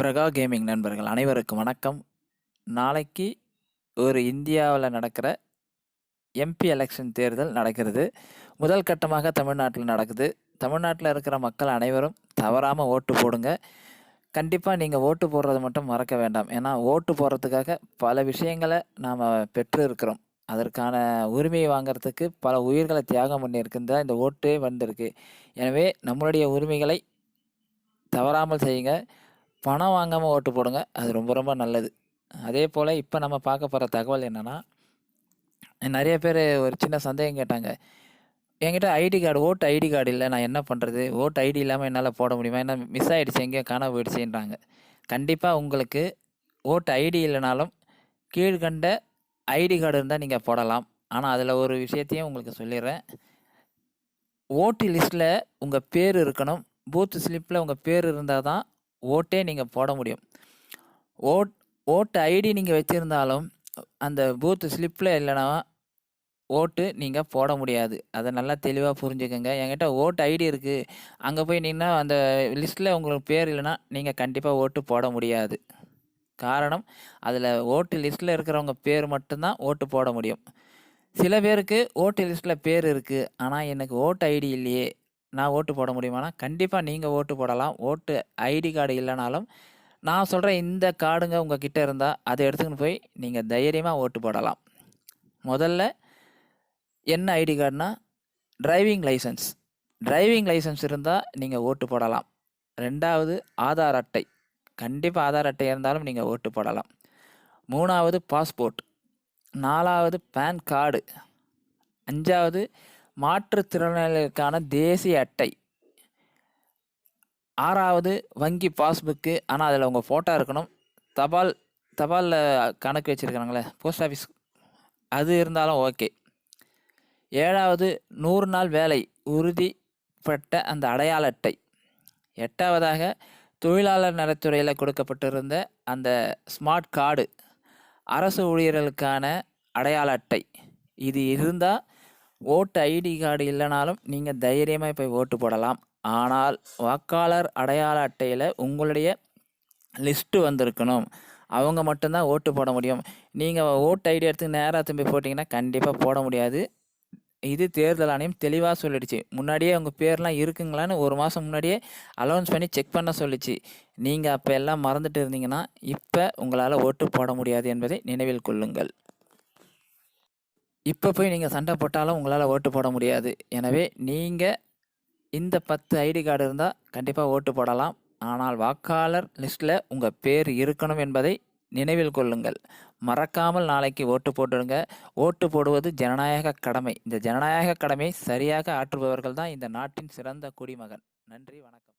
பிரகா gaming நண்பர்கள் அனைவருக்கும் வணக்கம். நாளைக்கு ஒரு இந்தியாவில் நடக்கிற எம்பி எலெக்ஷன் தேர்தல் நடக்கிறது. முதல் கட்டமாக தமிழ்நாட்டில் நடக்குது. தமிழ்நாட்டில் இருக்கிற மக்கள் அனைவரும் தவறாமல் ஓட்டு போடுங்க. கண்டிப்பாக நீங்கள் ஓட்டு போடுறது மட்டும் மறக்க வேண்டாம். ஏன்னா ஓட்டு போடுறதுக்காக பல விஷயங்களை நாம் பெற்று இருக்கிறோம் அதற்கான உரிமையை வாங்குறதுக்கு பல உயிர்களை தியாகம் பண்ணியிருக்குன்னு இந்த ஓட்டே வந்திருக்கு. எனவே நம்மளுடைய உரிமைகளை தவறாமல் செய்யுங்க. பணம் வாங்காமல் ஓட்டு போடுங்க. அது ரொம்ப ரொம்ப நல்லது. அதே போல் இப்போ நம்ம பார்க்க போகிற தகவல் என்னென்னா நிறைய பேர் ஒரு சின்ன சந்தேகம் கேட்டாங்க. என்கிட்ட ஐடி கார்டு ஓட்டு ஐடி கார்டு இல்லை நான் என்ன பண்ணுறது ஓட்டு ஐடி இல்லாமல் என்னால் போட முடியுமா? என்ன மிஸ் ஆகிடுச்சு எங்கேயோ காண போயிடுச்சுன்றாங்க. கண்டிப்பாக உங்களுக்கு ஓட்டு ஐடி இல்லைனாலும் கீழ்கண்ட ஐடி கார்டு இருந்தால் நீங்கள் போடலாம். ஆனால் அதில் ஒரு விஷயத்தையும் உங்களுக்கு சொல்லிடுறேன். ஓட்டு லிஸ்ட்டில் உங்கள் பேர் இருக்கணும். பூத்து ஸ்லிப்பில் உங்கள் பேர் இருந்தால் தான் ஓட்டே நீங்கள் போட முடியும். ஓட் ஓட்டு ஐடி நீங்கள் வச்சுருந்தாலும் அந்த பூத்து ஸ்லிப்பில் இல்லைனா ஓட்டு நீங்கள் போட முடியாது. அதை நல்லா தெளிவாக புரிஞ்சுக்கோங்க. என்கிட்ட ஓட்டு ஐடி இருக்குது அங்கே போய் நின்னா அந்த லிஸ்ட்டில் உங்களுக்கு பேர் இல்லைன்னா நீங்கள் கண்டிப்பாக ஓட்டு போட முடியாது. காரணம் அதில் ஓட்டு லிஸ்ட்டில் இருக்கிறவங்க பேர் மட்டும்தான் ஓட்டு போட முடியும். சில பேருக்கு ஓட்டு லிஸ்ட்டில் பேர் இருக்குது ஆனால் எனக்கு ஓட்டு ஐடி இல்லையே. நான் ஓட்டு போட முடியுமானா? கண்டிப்பாக நீங்கள் ஓட்டு போடலாம். ஓட்டு ஐடி கார்டு இல்லைனாலும் நான் சொல்கிற இந்த கார்டுங்க உங்கள் கிட்டே இருந்தால் அதை எடுத்துக்கின்னு போய் நீங்கள் தைரியமாக ஓட்டு போடலாம். முதல்ல என்ன ஐடி கார்டுனா டிரைவிங் லைசன்ஸ். டிரைவிங் லைசன்ஸ் இருந்தால் நீங்கள் ஓட்டு போடலாம். ரெண்டாவது ஆதார் அட்டை. கண்டிப்பாக ஆதார் அட்டை இருந்தாலும் நீங்கள் ஓட்டு போடலாம். மூணாவது பாஸ்போர்ட். நாலாவது பேன் கார்டு. அஞ்சாவது மாற்றுத்திறனாளிகளுக்கான தேசிய அட்டை. ஆறாவது வங்கி பாஸ்புக்கு ஆனால் அதில் உங்கள் ஃபோட்டோ இருக்கணும். தபால் தபாலில் கணக்கு வச்சுருக்காங்களே போஸ்ட் ஆஃபீஸ் அது இருந்தாலும் ஓகே. ஏழாவது நூறு நாள் வேலை உறுதிப்பட்ட அந்த அடையாள அட்டை. எட்டாவதாக தொழிலாளர் நலத்துறையில் கொடுக்கப்பட்டிருந்த அந்த ஸ்மார்ட் கார்டு அரசு ஊழியர்களுக்கான அடையாள அட்டை. இது இருந்தால் ஓட்டு ஐடி கார்டு இல்லைனாலும் நீங்கள் தைரியமாக போய் ஓட்டு போடலாம். ஆனால் வாக்காளர் அடையாள அட்டையில் உங்களுடைய லிஸ்ட்டு வந்திருக்கணும். அவங்க மட்டும்தான் ஓட்டு போட முடியும். நீங்கள் ஓட்டு ஐடி எடுத்து நேராக திரும்பி போட்டிங்கன்னா கண்டிப்பாக போட முடியாது. இது தேர்தல் ஆணையம் தெளிவாக சொல்லிடுச்சு. முன்னாடியே உங்கள் பேர்லாம் இருக்குங்களான்னு ஒரு மாதம் முன்னாடியே அலௌன்ஸ் பண்ணி செக் பண்ண சொல்லிச்சு. நீங்கள் அப்போ எல்லாம் மறந்துட்டு இருந்தீங்கன்னா இப்போ உங்களால் ஓட்டு போட முடியாது என்பதை நினைவில் கொள்ளுங்கள். இப்போ போய் நீங்கள் சண்டை போட்டாலும் உங்களால் ஓட்டு போட முடியாது. எனவே நீங்கள் இந்த பத்து ஐடி கார்டு இருந்தால் கண்டிப்பாக ஓட்டு போடலாம். ஆனால் வாக்காளர் லிஸ்ட்டில் உங்கள் பேர் இருக்கணும் என்பதை நினைவில் கொள்ளுங்கள். மறக்காமல் நாளைக்கு ஓட்டு போட்டுடுங்க. ஓட்டு போடுவது ஜனநாயக கடமை. இந்த ஜனநாயக கடமையை சரியாக ஆற்றுபவர்கள் தான் இந்த நாட்டின் சிறந்த குடிமகன். நன்றி வணக்கம்.